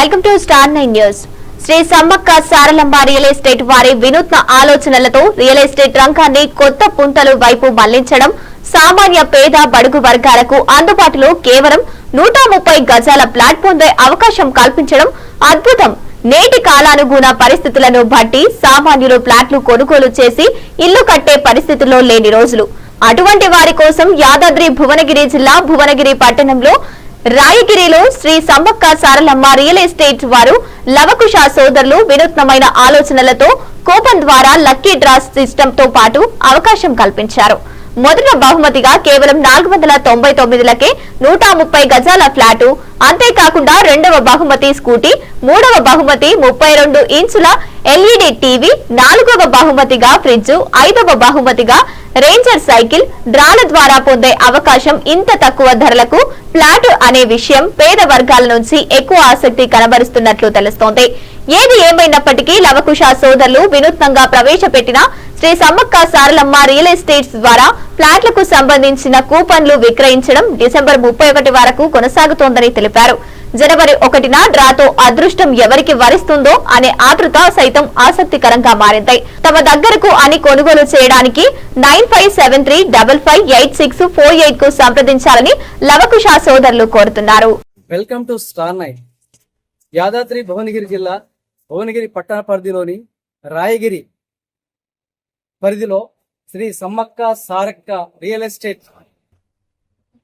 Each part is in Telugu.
Welcome to star nine news. Shri Sammakka Saralamma real estate వారి వినూత్న ఆలోచనలతో రియల్ ఎస్టేట్ రంగాన్ని కొత్త పుంతలు వైపు మళ్ళించడం సామాన్య పేద బడుగు వర్గాలకు అందుబాటులో కేవలం నూట ముప్పై గజాల ప్లాట్ పొందే అవకాశం కల్పించడం అద్భుతం. నేటి కాలానుగుణ పరిస్థితులను బట్టి సామాన్యులు ప్లాట్లు కొనుగోలు చేసి ఇల్లు కట్టే పరిస్థితుల్లో లేని రోజులు. అటువంటి వారి కోసం యాదాద్రి భువనగిరి జిల్లా భువనగిరి పట్టణంలో రాయగిరిలో శ్రీ సమ్మక్క సారలమ్మ రియల్ ఎస్టేట్ వారు లవకుశ సోదరులు వినూత్నమైన ఆలోచనలతో కూపన్ ద్వారా లక్కీ డ్రా సిస్టమ్తో పాటు అవకాశం కల్పించారు. మొదట బహుమతిగా కేవలం నాలుగు వందల తొంభై తొమ్మిదిలకే నూట ముప్పై గజాల ఫ్లాటు. అంతేకాకుండా రెండవ బహుమతి స్కూటీ మూడవ బహుమతి ముప్పై రెండు ఇంచుల ఎల్ఈడి టీవీ నాలుగవ బహుమతిగా ఫ్రిడ్జ్ ఐదవ బహుమతిగా రేంజర్ సైకిల్. డ్రాల ద్వారా పొందే అవకాశం ఇంత తక్కువ ధరలకు ఫ్లాట్ అనే విషయం పేద వర్గాల నుంచి ఎక్కువ ఆసక్తి కనబరుస్తున్నట్లు తెలుస్తోంది. ఏది ఏమైనప్పటికీ లవకుశ సోదరులు వినూత్నంగా ప్రవేశపెట్టిన శ్రీ సమ్మక్క సారలమ్మ రియల్ ఎస్టేట్స్ ద్వారా ఫ్లాట్లకు సంబంధించిన కూపన్లు విక్రయించడం డిసెంబర్ ముప్పై ఒకటి వరకు కొనసాగుతోందని తెలిపారు. జనవరి ఒకటిన డ్రాతో అదృష్టం ఎవరికి వరిస్తుందో అనే ఆతృత సైతం ఆసక్తికరంగా మారింది. తమ దగ్గరకు అని కొనుగోలు చేయడానికి nine five seven three double five eight six four ఎయిట్కు సంప్రదించాలని లవకుష సోదరులు కోరుతున్నారు. Welcome to star night Yadadri Bhuvanagiri జిల్లా భువనగిరి పట్టణ పరిధిలోని రాయగిరి పరిధిలో Shri Sammakka Sarakka real estate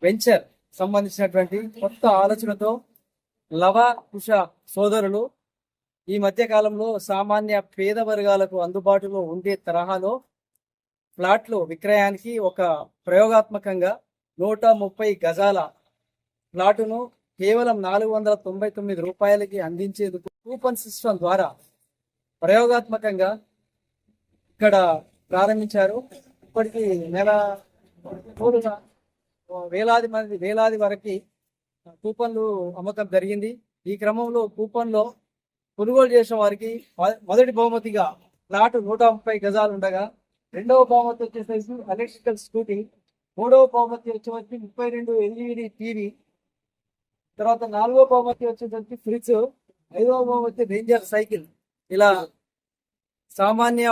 venture సంబంధించినటువంటి కొత్త ఆలోచనతో లవ కుష సోదరులు ఈ మధ్య కాలంలో సామాన్య పేద వర్గాలకు అందుబాటులో ఉండే తరహాలో ఫ్లాట్లు విక్రయానికి ఒక ప్రయోగాత్మకంగా నూట ముప్పై గజాల ప్లాటును కేవలం నాలుగు వందల తొంభై తొమ్మిది రూపాయలకి అందించేందుకు కూపన్ సిస్టమ్ ద్వారా ప్రయోగాత్మకంగా ఇక్కడ ప్రారంభించారు. ఇప్పటికి నెల రోజులుగా వేలాది మంది వేలాది వరకు కూపన్లు అమ్మకం జరిగింది. ఈ క్రమంలో కూపన్లో కొనుగోలు చేసిన వారికి మొదటి బహుమతిగా ప్లాట్ నూట ముప్పై గజాలు ఉండగా రెండవ బహుమతి వచ్చేసరికి ఎలక్ట్రికల్ స్కూటీ మూడవ బహుమతి వచ్చేసరికి ముప్పై రెండు ఎల్ఈడి టీవీ తర్వాత నాలుగో బహుమతి వచ్చేసరికి ఫ్రిడ్జ్ ఐదవ బహుమతి రేంజర్ సైకిల్. ఇలా సామాన్య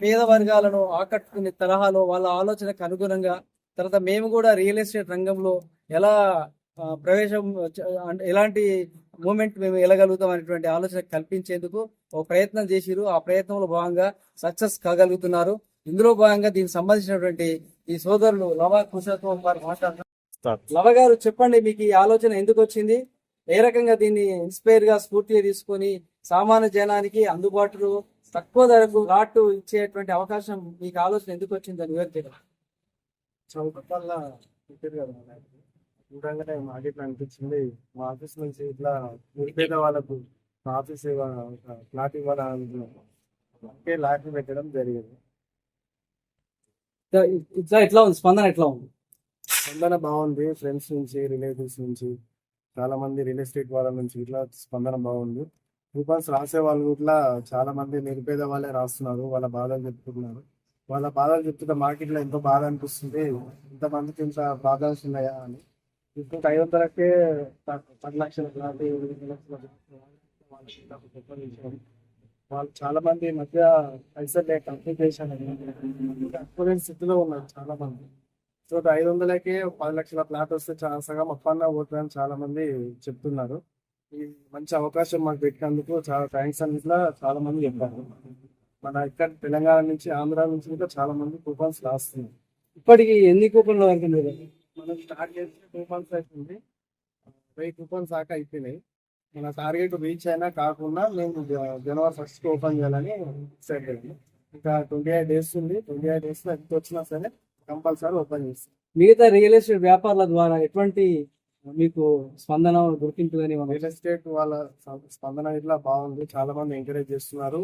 పేద వర్గాలను ఆకట్టుకునే తరహాలో వాళ్ళ ఆలోచనకు అనుగుణంగా తర్వాత మేము కూడా రియల్ ఎస్టేట్ రంగంలో ఎలా ప్రవేశం ఎలాంటి మూమెంట్ మేము వెళ్ళగలుగుతాం అనేటువంటి ఆలోచన కల్పించేందుకు ఒక ప్రయత్నం చేసిరు. ఆ ప్రయత్నంలో భాగంగా సక్సెస్ కాగలుగుతున్నారు. ఇందులో భాగంగా దీనికి సంబంధించినటువంటి ఈ సోదరులు లవ కుశతో వారు మాట్లాడుతున్నారు. లవ గారు చెప్పండి మీకు ఈ ఆలోచన ఎందుకు వచ్చింది? ఏ రకంగా దీన్ని ఇన్స్పైర్గా స్ఫూర్తిగా తీసుకొని సామాన్య జనానికి అందుబాటులో తక్కువ ధరకు లాట్ ఇచ్చేటువంటి అవకాశం మీకు ఆలోచన ఎందుకు వచ్చింది అని వివరించడం చౌకపల్ల పెట్టారు కదా. చూడంగానే మాకు ఇట్లా అనిపించింది మా ఆఫీస్ నుంచి ఇట్లా నిరుపేద వాళ్ళకు మా ఆఫీస్ ఫ్లాట్ ఇవ్వాలని ఒకే లాట్ పెట్టడం జరిగింది. ఇట్లా ఎట్లా ఉంది స్పందన ఎట్లా ఉంది? స్పందన బాగుంది ఫ్రెండ్స్ నుంచి రిలేటివ్స్ నుంచి చాలా మంది రియల్ ఎస్టేట్ వాళ్ళ నుంచి ఇట్లా స్పందన బాగుంది. కూపన్స్ రాసే వాళ్ళు ఇట్లా చాలా మంది నిరుపేద వాళ్ళే రాస్తున్నారు వాళ్ళ బాధలు చెప్తున్నారు. వాళ్ళ బాధలు చెప్తుంటే మార్కెట్లో ఎంతో బాధ అనిపిస్తుంది. ఇంతమందికి ఇంత బాధలు ఉన్నాయా అని. ఇప్పుడు ఐదు వందలకే పది లక్షల వాళ్ళు చాలా మంది మధ్య పైసలు లేక అప్లికేషన్ అప్పుడే స్థితిలో ఉన్నారు చాలా మంది. సో ఐదు వందలకే పది లక్షల ప్లాట్ వస్తే చాలా సగం అప్పన్న పోతుందని చాలా మంది చెప్తున్నారు. మంచి అవకాశం మాకు పెట్టినందుకు చాలా థ్యాంక్స్ అని ఇట్లా చాలా మంది చెప్పారు. మన ఇక్కడ తెలంగాణ నుంచి ఆంధ్ర నుంచి కూడా చాలా మంది కూపన్స్ రాస్తున్నారు. ఇప్పటికి ఎన్ని కూపన్లు వరకు మనం స్టార్ట్ చేసిన కూపన్స్ అవుతుంది వెయ్యి కూపన్స్ దాకా అయిపోయినాయి. మన టార్గెట్ రీచ్ అయినా కాకుండా మేము జనవరి ఫస్ట్ ఓపెన్ చేయాలని సెట్ అయ్యాము ఇంకా ట్వంటీ ఎయిట్ డేస్ ఉంది. ట్వంటీ ఎయిట్ డేస్లో ఎంత వచ్చినా సరే కంపల్సరీ ఓపెన్ చేస్తాం. మిగతా రియల్ ఎస్టేట్ వ్యాపారాల ద్వారా ఎటువంటి మీకు స్పందన గుర్తింపు కానీ రియల్ ఎస్టేట్ వాళ్ళ స్పందన ఇట్లా బాగుంది. చాలా మంది ఎంకరేజ్ చేస్తున్నారు.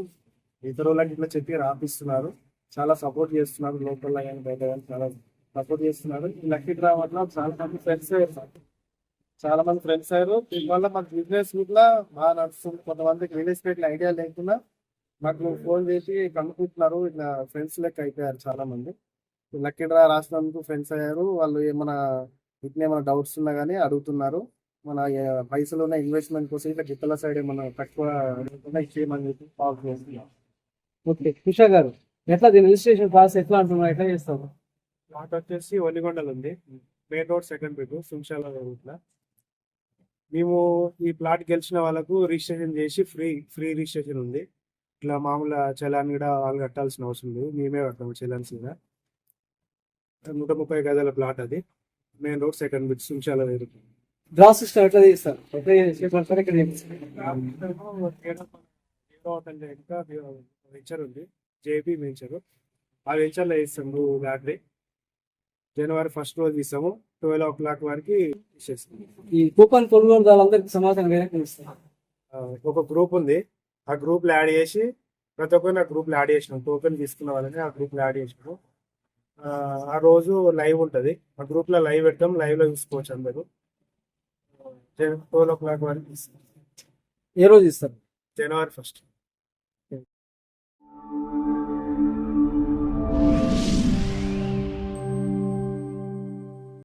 ఇతరులకు ఇట్లా చెప్పి రాపిస్తున్నారు. చాలా సపోర్ట్ చేస్తున్నారు లోకల్ కానీ బయట కానీ చాలా సపోర్ట్ చేస్తున్నారు. ఈ లక్కీ డ్రా వల్ల చాలా మంది ఫ్రెండ్స్ అయ్యారు చాలా మంది ఫ్రెండ్స్ అయ్యారు. దీనివల్ల మాకు బిజినెస్ కూడా బాగా నడుస్తుంది. కొంతమందికి రియల్ ఎస్టేట్ ఐడియా లేకుండా మాకు ఫోన్ చేసి కనుక్కుంటున్నారు. ఇట్లా ఫ్రెండ్స్ లెక్క అయిపోయారు చాలా మంది. లక్కీ డ్రా రాసినందుకు ఫ్రెండ్స్ అయ్యారు. వాళ్ళు ఏమైనా ఇట్లా ఏమైనా డౌట్స్ ఉన్నా కానీ అడుగుతున్నారు. మన పైసలు ఉన్న ఇన్వెస్ట్మెంట్ కోసం ఇట్లా గిత్తల సైడ్ ఏమన్నా తక్కువ లేకుండా ఇచ్చేయమని చెప్పి కాల్ చేస్తున్నాం. ఓకే. ఉషా గారు ఎట్లా దీని రిజిస్ట్రేషన్ ప్రాసెస్ ఎట్లా అంటున్నారు? ఎట్లా చేస్తావు ప్లాట్ వచ్చేసి ఒలిగొండలు ఉంది main road second bit Sumshala రూట్లో మేము ఈ ప్లాట్ గెలిచిన వాళ్ళకు రిజిస్ట్రేషన్ చేసి ఫ్రీ ఫ్రీ రిజిస్ట్రేషన్ ఉంది. ఇట్లా మామూలు చలాన్ కూడా వాళ్ళు కట్టాల్సిన అవసరం లేదు. మేమే కడతాము చలాన్స్ కూడా. నూట ముప్పై గదాల ప్లాట్ అది. Main road second bit Sumshala వేరు డ్రా సిస్టమ్ ఎట్లా చేస్తారు? ఎట్లా ఇక్కడ. ఇంకా వెంచర్ ఉంది జేపీ వెంచర్ ఆ వెంచర్లో ఇస్తాము బ్యాటరీ జనవరి ఫస్ట్ రోజు ఇస్తాము ట్వెల్వ్ ఓ క్లాక్ వరకు ఇచ్చేస్తాము ఈ కూపన్ కొనుగోలుదారులందరికీ సమాచారం వేరే ఒక గ్రూప్ ఉంది. ఆ గ్రూప్లో యాడ్ చేసి ప్రతి ఒక్కరిని ఆ గ్రూప్లో యాడ్ చేసినాం. టోకెన్ తీసుకున్న వాళ్ళని ఆ గ్రూప్లో యాడ్ చేసినాము ఆ, రోజు లైవ్ ఉంటది. ఆ గ్రూప్లో లైవ్ పెడతాం లైవ్లో చూసుకోవచ్చు అందరూ. ట్వెల్వ్ ఓ క్లాక్ వరకు ఏ రోజు ఇస్తారు? జనవరి ఫస్ట్.